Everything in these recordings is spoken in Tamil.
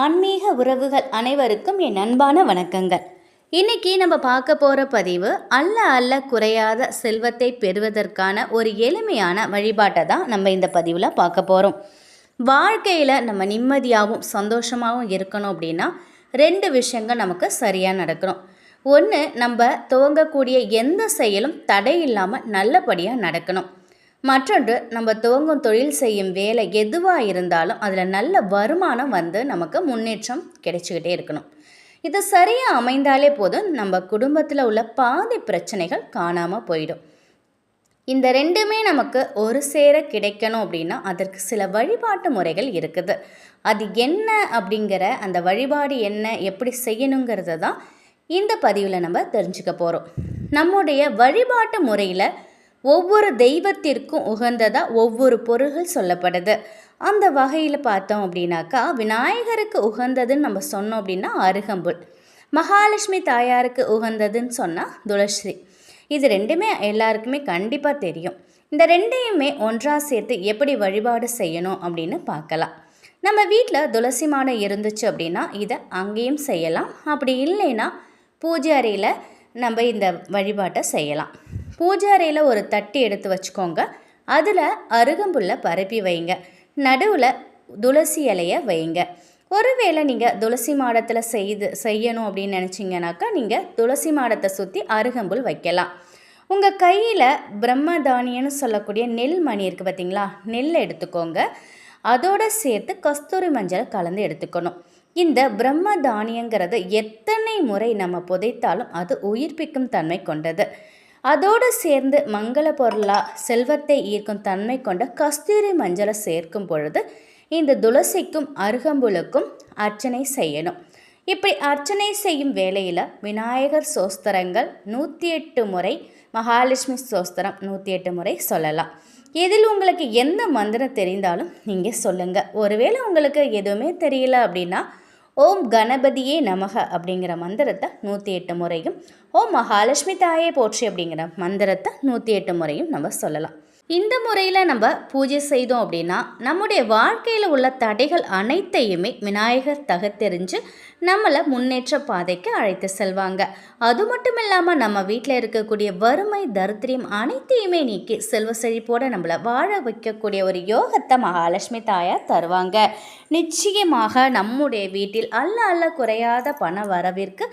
ஆன்மீக உறவுகள் அனைவருக்கும் என் அன்பான வணக்கங்கள். இன்னைக்கு நம்ம பார்க்க போகிற பதிவு அல்ல அல்ல குறையாத செல்வத்தை பெறுவதற்கான ஒரு எளிமையான வழிபாட்டை தான் நம்ம இந்த பதிவில் பார்க்க போகிறோம் வாழ்க்கையில் நம்ம நிம்மதியாகவும் சந்தோஷமாகவும் இருக்கணும் அப்படின்னா ரெண்டு விஷயங்கள் நமக்கு சரியாக நடக்கணும். ஒன்று நம்ம துவங்கக்கூடிய எந்த செயலும் தடை இல்லாமல் நல்லபடியாக நடக்கணும். மற்றொன்று நம்ம துவங்கும் தொழில் செய்யும் வேலை எதுவாக இருந்தாலும் அதில் நல்ல வருமானம் வந்து நமக்கு முன்னேற்றம் கிடைச்சிக்கிட்டே இருக்கணும். இது சரியாக அமைந்தாலே போதும் நம்ம குடும்பத்தில் உள்ள பாதி பிரச்சனைகள் காணாமல் போயிடும். இந்த ரெண்டுமே நமக்கு ஒரு சேர கிடைக்கணும் அப்படின்னா அதற்கு சில வழிபாட்டு முறைகள் இருக்குது. அது என்ன அப்படிங்கிற அந்த வழிபாடு என்ன எப்படி செய்யணுங்கிறத தான் இந்த பதிவில் நம்ம தெரிஞ்சுக்க போகிறோம் நம்முடைய வழிபாட்டு முறையில் ஒவ்வொரு தெய்வத்திற்கும் உகந்ததாக ஒவ்வொரு பொருள்கள் சொல்லப்படுது. அந்த வகையில் பார்த்தோம் அப்படின்னாக்கா விநாயகருக்கு உகந்ததுன்னு நம்ம சொன்னோம் அப்படின்னா அருகம்புல். மகாலட்சுமி தாயாருக்கு உகந்ததுன்னு சொன்னால் துளசி இது ரெண்டுமே எல்லாருக்குமே கண்டிப்பாக தெரியும். இந்த ரெண்டையுமே ஒன்றாக சேர்த்து எப்படி வழிபாடு செய்யணும் அப்படின்னு பார்க்கலாம். நம்ம வீட்டில் துளசி மாடம் இருந்துச்சு அப்படின்னா இதை அங்கேயும் செய்யலாம். அப்படி இல்லைன்னா பூஜை அறையில் நம்ம இந்த வழிபாட்டை செய்யலாம். பூஜை அறையில் ஒரு தட்டி எடுத்து வச்சுக்கோங்க. அதில் அருகம்புல்லை பரப்பி வைங்க. நடுவில் துளசி இலையை வைங்க. ஒருவேளை நீங்கள் துளசி மாடத்தில் செய்து செய்யணும் அப்படின்னு நினச்சிங்கனாக்கா நீங்கள் துளசி மாடத்தை சுற்றி அருகம்புல் வைக்கலாம். உங்கள் கையில் பிரம்மதானியன்னு சொல்லக்கூடிய நெல் மணி இருக்குது பார்த்தீங்களா நெல் எடுத்துக்கோங்க. அதோடு சேர்த்து கஸ்தூரி மஞ்சள் கலந்து எடுத்துக்கணும். இந்த பிரம்ம தானியங்கிறது எத்தனை முறை நம்ம புதைத்தாலும் அது உயிர்ப்பிக்கும் தன்மை கொண்டது. அதோடு சேர்ந்து மங்கள பொருளாக செல்வத்தை ஈர்க்கும் தன்மை கொண்ட கஸ்தூரி மஞ்சளை சேர்க்கும் பொழுது இந்த துளசிக்கும் அருகம்புலுக்கும் அர்ச்சனை செய்யணும். இப்படி அர்ச்சனை செய்யும் வேளையில் விநாயகர் சோஸ்திரங்கள் நூற்றி எட்டு முறை மகாலட்சுமி சோஸ்திரம் நூற்றி எட்டு முறை சொல்லலாம். இதில் உங்களுக்கு எந்த மந்திரம் தெரிந்தாலும் நீங்கள் சொல்லுங்கள் ஒருவேளை உங்களுக்கு எதுவுமே தெரியல அப்படின்னா ஓம் கணபதியே நமக அப்படிங்கிற மந்திரத்தை நூற்றி எட்டு முறையும் ஓம் மகாலட்சுமி தாயே போற்றி அப்படிங்கிற மந்திரத்தை நூற்றி எட்டு முறையும் நம்ம சொல்லலாம். இந்த முறையில் நம்ம பூஜை செய்தோம் அப்படின்னா நம்முடைய வாழ்க்கையில் உள்ள தடைகள் அனைத்தையுமே விநாயகர் தகத்தெறிஞ்சு நம்மளை முன்னேற்ற பாதைக்கு அழைத்து செல்வாங்க. அது மட்டும் இல்லாமல் நம்ம வீட்டில் இருக்கக்கூடிய வறுமை தரித்திரியம் அனைத்தையுமே நீக்கி செல்வ செழிப்போடு நம்மளை வாழ வைக்கக்கூடிய ஒரு யோகத்தை மகாலட்சுமி தாயார் தருவாங்க. நிச்சயமாக நம்முடைய வீட்டில் அல்ல அல்ல குறையாத பண வரவிற்கு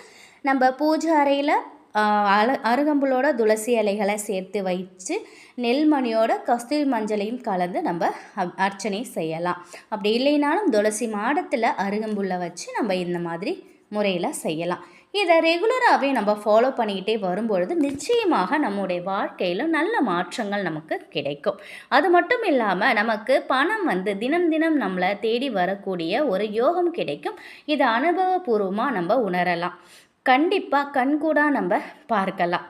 நம்ம பூஜை அறையில் அல அருகம்புலோட துளசி இலைகளை சேர்த்து வைச்சு நெல்மணியோட கஸ்தூரி மஞ்சளையும் கலந்து நம்ம அர்ச்சனை செய்யலாம். அப்படி இல்லைனாலும் துளசி மாடத்தில் அருகம்புல்லை வச்சு நம்ம இந்த மாதிரி முறையில் செய்யலாம். இதை ரெகுலராகவே நம்ம ஃபாலோ பண்ணிக்கிட்டே வரும்பொழுது நிச்சயமாக நம்முடைய வாழ்க்கையில் நல்ல மாற்றங்கள் நமக்கு கிடைக்கும். அது மட்டும் இல்லாமல் நமக்கு பணம் வந்து தினம் தினம் நம்மளை தேடி வரக்கூடிய ஒரு யோகம் கிடைக்கும். இதை அனுபவபூர்வமாக நம்ம உணரலாம். கண்டிப்பாக கண்கூடாக நம்ம பார்க்கலாம்.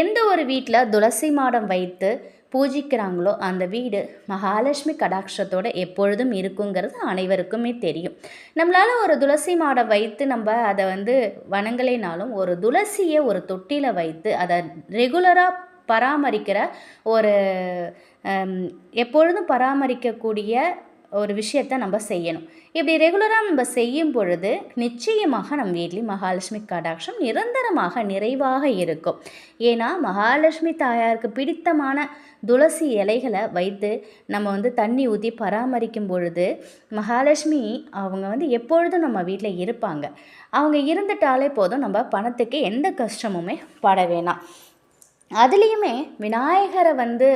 எந்த ஒரு வீட்டில் துளசி மாடம் வைத்து பூஜிக்கிறாங்களோ அந்த வீடு மகாலட்சுமி கடாட்சத்தோடு எப்பொழுதும் இருக்குங்கிறது அனைவருக்குமே தெரியும். நம்மளால் ஒரு துளசி மாடை வைத்து நம்ம அதை வந்து வணங்கலைனாலும் ஒரு துளசியை ஒரு தொட்டியில் வைத்து அதை ரெகுலராக பராமரிக்கிற ஒரு எப்பொழுதும் பராமரிக்கக்கூடிய ஒரு விஷயத்தை நம்ம செய்யணும். இப்படி ரெகுலராக நம்ம செய்யும் பொழுது நிச்சயமாக நம் வீட்லேயும் மகாலட்சுமி கடாட்சம் நிரந்தரமாக நிறைவாக இருக்கும். ஏன்னா மகாலட்சுமி தாயாருக்கு பிடித்தமான துளசி இலைகளை வைத்து நம்ம வந்து தண்ணி ஊற்றி பராமரிக்கும் பொழுது மகாலட்சுமி அவங்க வந்து எப்பொழுதும் நம்ம வீட்டில் இருப்பாங்க. அவங்க இருந்துட்டாலே போதும் நம்ம பணத்துக்கு எந்த கஷ்டமுமே பட வேணாம். அதுலேயுமே விநாயகரை வந்து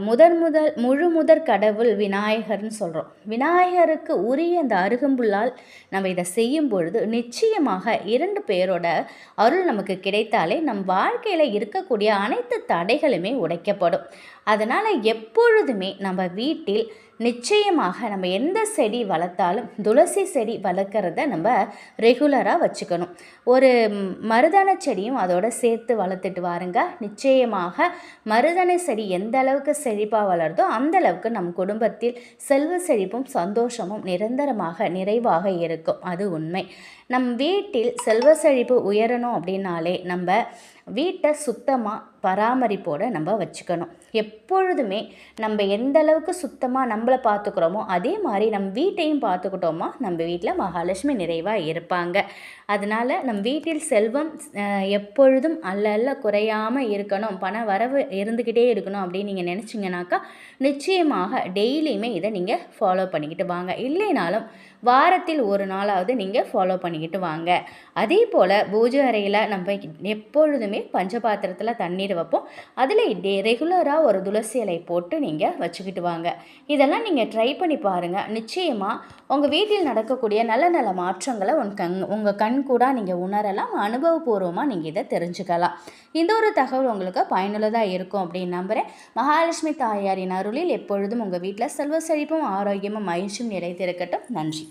முதன் முதல் முழு முதற் கடவுள் விநாயகர்னு சொல்கிறோம் விநாயகருக்கு உரிய அந்த அருகம்புல்லால் நம்ம இதை செய்யும் பொழுது நிச்சயமாக இரண்டு பேரோட அருள் நமக்கு கிடைத்தாலே நம் வாழ்க்கையில் இருக்கக்கூடிய அனைத்து தடைகளுமே உடைக்கப்படும். அதனால் எப்பொழுதுமே நம்ம வீட்டில் நிச்சயமாக நம்ம எந்த செடி வளர்த்தாலும் துளசி செடி வளர்க்குறத நம்ம ரெகுலராக வச்சுக்கணும். ஒரு மருதான செடியும் அதோட சேர்த்து வளர்த்துட்டு வாருங்க. நிச்சயமாக மருதாண செடி எந்த அளவுக்கு செழிப்பாக வளருதோ அந்த அளவுக்கு நம் குடும்பத்தில் செல்வ செழிப்பும் சந்தோஷமும் நிரந்தரமாக நிறைவாக இருக்கும். அது உண்மை. நம் வீட்டில் செல்வ செழிப்பு உயரணும் அப்படின்னாலே நம்ம வீட்டை சுத்தமாக பராமரிப்போடு நம்ம வச்சுக்கணும். எப்பொழுதுமே நம்ம எந்த அளவுக்கு சுத்தமாக நம்மளை பார்த்துக்குறோமோ அதே மாதிரி நம்ம வீட்டையும் பார்த்துக்கிட்டோமா நம்ம வீட்டில் மகாலட்சுமி நிறைவாக இருப்பாங்க. அதனால் நம் வீட்டில் செல்வம் எப்பொழுதும் அல்ல அல்ல குறையாமல் இருக்கணும். பண வரவு இருந்துக்கிட்டே இருக்கணும் அப்படின்னு நீங்கள் நினச்சிங்கனாக்கா நிச்சயமாக டெய்லியுமே இதை நீங்கள் ஃபாலோ பண்ணிக்கிட்டு வாங்க. இல்லைனாலும் வாரத்தில் ஒரு நாளாவது நீங்கள் ஃபாலோ பண்ணிக்கிட்டு வாங்க. அதே போல் பூஜை அறையில் நம்ம எப்பொழுதுமே பஞ்சபாத்திரத்தில் தண்ணீர் வைப்போம். அதில் டே ரெகுலராக ஒரு துளசி இலை போட்டு நீங்கள் வச்சுக்கிட்டு வாங்க. இதெல்லாம் நீங்கள் ட்ரை பண்ணி பாருங்கள் நிச்சயமாக உங்கள் வீட்டில் நடக்கக்கூடிய நல்ல நல்ல மாற்றங்களை உன் கண் உங்கள் கண் கூட நீங்கள் உணரலாம். அனுபவபூர்வமாக நீங்கள் இதை தெரிஞ்சுக்கலாம். இந்த ஒரு தகவல் உங்களுக்கு பயனுள்ளதாக இருக்கும் அப்படின்னு நம்புகிறேன் மகாலட்சுமி தாயாரின் அருளில் எப்பொழுதும் உங்கள் வீட்டில் செல்வ செழிப்பும் ஆரோக்கியமும் மகிழ்ச்சியும் நிறைத்திருக்கட்டும் நன்றி.